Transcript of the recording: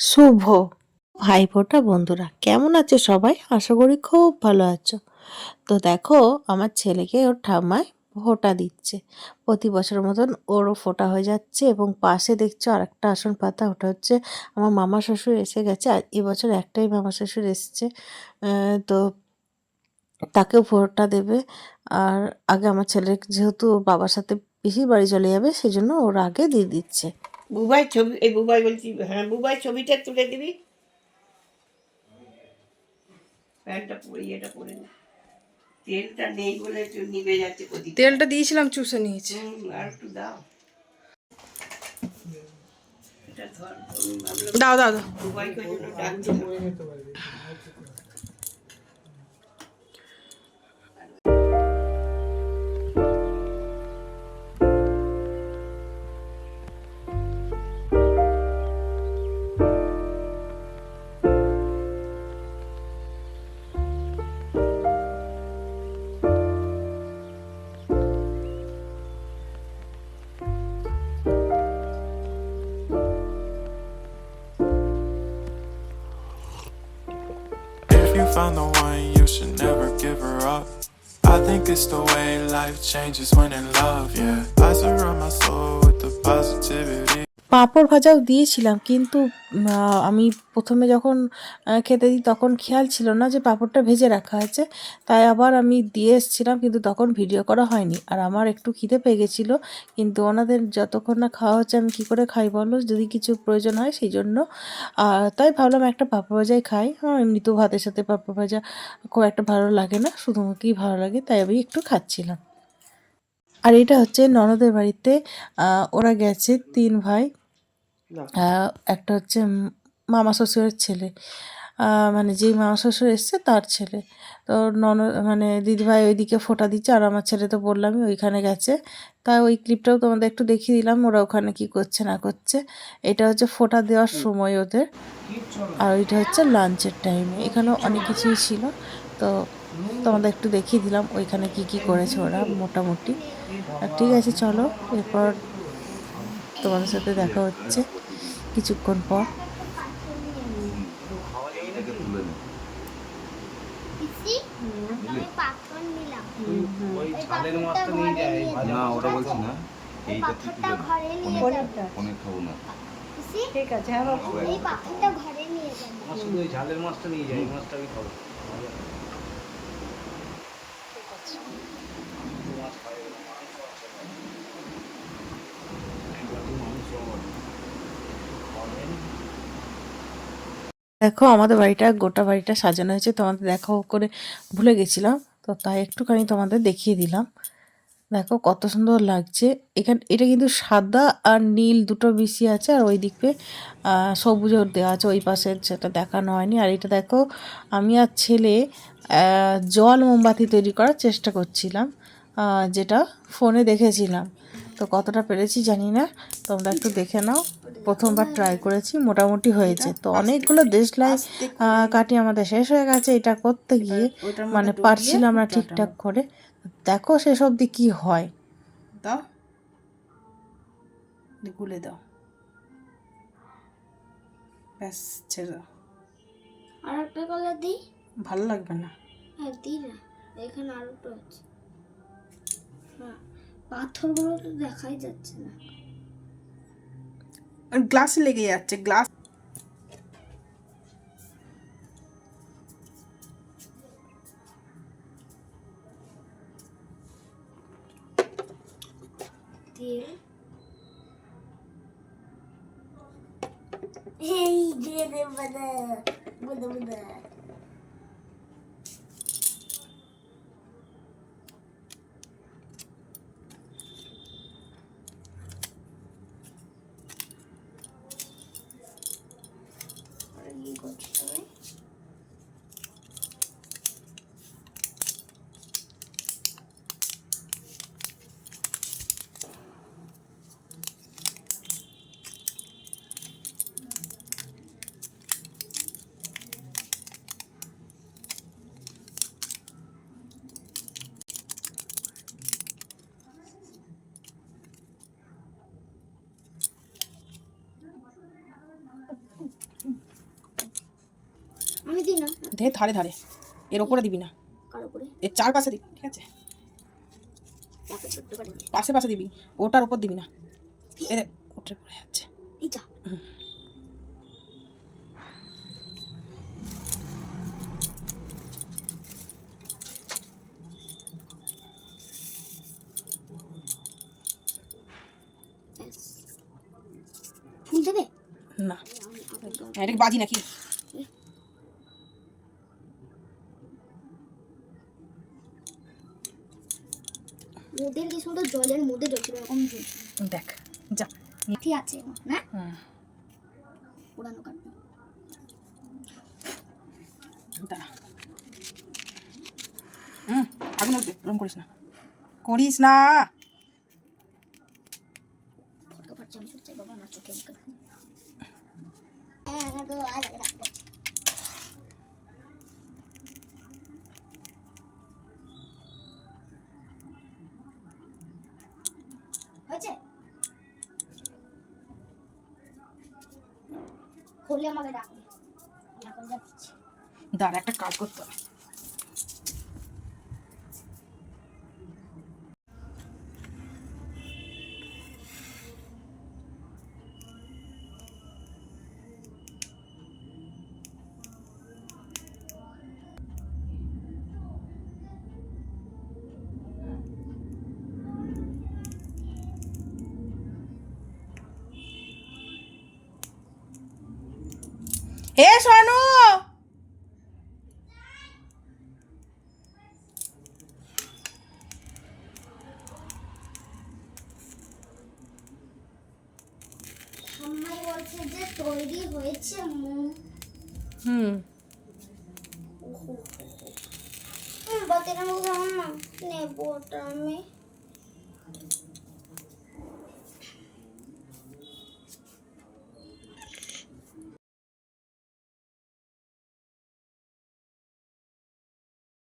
শুভ। ভাই ফোঁটা বন্ধুরা, কেমন আছো সবাই? আশা করি খুব ভালো আছো। তো দেখো, আমার ছেলেকে ওর ঠাম্মায় ফোঁটা দিচ্ছে। প্রতি বছরের মতন ওরও ফোঁটা হয়ে যাচ্ছে এবং পাশে দেখছ আরেকটা আসন পাতা, ওটা হচ্ছে আমার মামা শ্বশুর এসে গেছে। আর এবছর একটাই মামা শ্বশুর এসছে। তো তাকেও ফোঁটা দেবে। আর আগে আমার ছেলের যেহেতু বাবার সাথে পিসির বাড়ি চলে যাবে সেই জন্য ওর আগে দিয়ে দিচ্ছে। বুবাই ছবি এই বুবাই বলছি হ্যাঁ বুবাই ছবিটা তুলে দিবি। প্যান্টটা পরে এটা পরে নে। তেলটা নেই বলে একটু নিভে যাচ্ছে তেলটা দিয়েছিলাম চুষে নিয়েছি। আর একটু দাও। এটা ধর দাও দাও দাও। find the one, you should never give her up. I think it's the way life changes when in love, yeah. I surround my soul with the positivity. পাঁপড় ভাজাও দিয়েছিলাম, কিন্তু আমি প্রথমে যখন খেতে দিই তখন খেয়াল ছিল না যে পাঁপড়টা ভেজে রাখা আছে। তাই আবার আমি দিয়ে এসেছিলাম, কিন্তু তখন ভিডিও করা হয়নি। আর আমার একটু খিদে পেয়ে গেছিল, কিন্তু ওনাদের যতক্ষণ না খাওয়া হচ্ছে আমি কী করে খাই বলো? যদি কিছু প্রয়োজন হয় সেই জন্য। তাই ভাবলাম একটা পাঁপড় ভাজাই খাই। আমার এমনিতেও ভাতের সাথে পাঁপড় ভাজা খুব একটা ভালো লাগে না শুধু মুখেই ভালো লাগে, তাই আমি একটু খাচ্ছিলাম। আর এটা হচ্ছে ননদের বাড়িতে ওরা গেছে তিন ভাই। একটা হচ্ছে মামা শ্বশুরের ছেলে। মানে যেই মামা শ্বশুর এসছে তার ছেলে। তো নন মানে দিদিভাই ওইদিকে ফোটা দিচ্ছে আর আমার ছেলে তো বললামই ওইখানে গেছে। তাই ওই ক্লিপটাও তোমাদের একটু দেখিয়ে দিলাম ওরা ওখানে কি করছে না করছে। এটা হচ্ছে ফোটা দেওয়ার সময় ওদের। আর ওইটা হচ্ছে লাঞ্চের টাইমে। এখানেও অনেক কিছুই ছিল। তো তোমাদের একটু দেখিয়ে দিলাম ওইখানে কি কি করেছে ওরা মোটামুটি। আর ঠিক আছে চলো এরপর তোমাদের সাথে দেখা হচ্ছে। কিছুক্ষণ পর না ওটা বলছি না এইটা অনেক খাব না ঠিক আছে হ্যাঁ বাবু এই পাথরটা ঘরে নিয়ে যাব আমার শুধু ওই ঝালের মাছটা নিয়ে যায় এই মাছটা আমি খাব ভাজা। মাছ খাই না, মাংস আছে না। এক বাটি মাংস আমার। খাওয়াবেন? দেখো আমাদের বাড়িটা গোটা বাড়িটা সাজানো হয়েছে। তোমাদের দেখাও করে ভুলে গেছিলাম তো তাই একটুখানি তোমাদের দেখিয়ে দিলাম। দেখো কত সুন্দর লাগছে। এখানে এটা কিন্তু সাদা আর নীল দুটো বেশি আছে আর ওই দিকে আহ, সবুজের দেওয়া আছে ওই পাশে সেটা দেখানো হয়নি। আর এটা দেখো আমি আর ছেলে জল মোমবাতি তৈরি করার চেষ্টা করছিলাম যেটা ফোনে দেখেছিলাম। তো কতটা পেরেছি জানি না তোমরা একটু দেখে নাও। প্রথমবার ট্রাই করেছি মোটামুটি হয়েছে। তো অনেকগুলো দেশলাই আহ, কাটি আমাদের শেষ হয়ে গেছে এটা করতে গিয়ে মানে পারছিলাম না ঠিকঠাক করে। দেখো সেসব দিয়ে কি হয়। দাও। গুলে দাও। ব্যাস ছেড়ে দাও। আর একটা কলা দিই? ভালো লাগবে না। হ্যাঁ দিই না। এখানে আর আছে। হ্যাঁ পাথরগুলো তো দেখাই যাচ্ছে না। গ্লাসে লেগে যাচ্ছে গ্লাস দিয়ে এই দিয়ে দে বদা ধারে ধারে। এর ওপরে দিবি না। উপরে এর চারপাশে দিবি ঠিক আছে। পাশে পাশে দিবি। ওটার উপর দিবি না। এ দেখ উঠে পড়ে যাচ্ছে এই যা। ব্যাস। ফুল দেবে? না। এটা কি বাজি নাকি? ওদের কি সুন্দর জলের মধ্যে ঢুকছিল এরকম জল। দেখ যা। ঠিক আছে না হুম। পুরানো কাটবে দাঁড়া। হুম আগুন উঠবে ওরম করিস না। করিস না। বাবা আমার চোখে আমাকে ডাকবে। দাঁড়া একটা কাজ করতে হবে। হে সোনু তৈরি হয়েছে হুম। নেব ওটা আমি।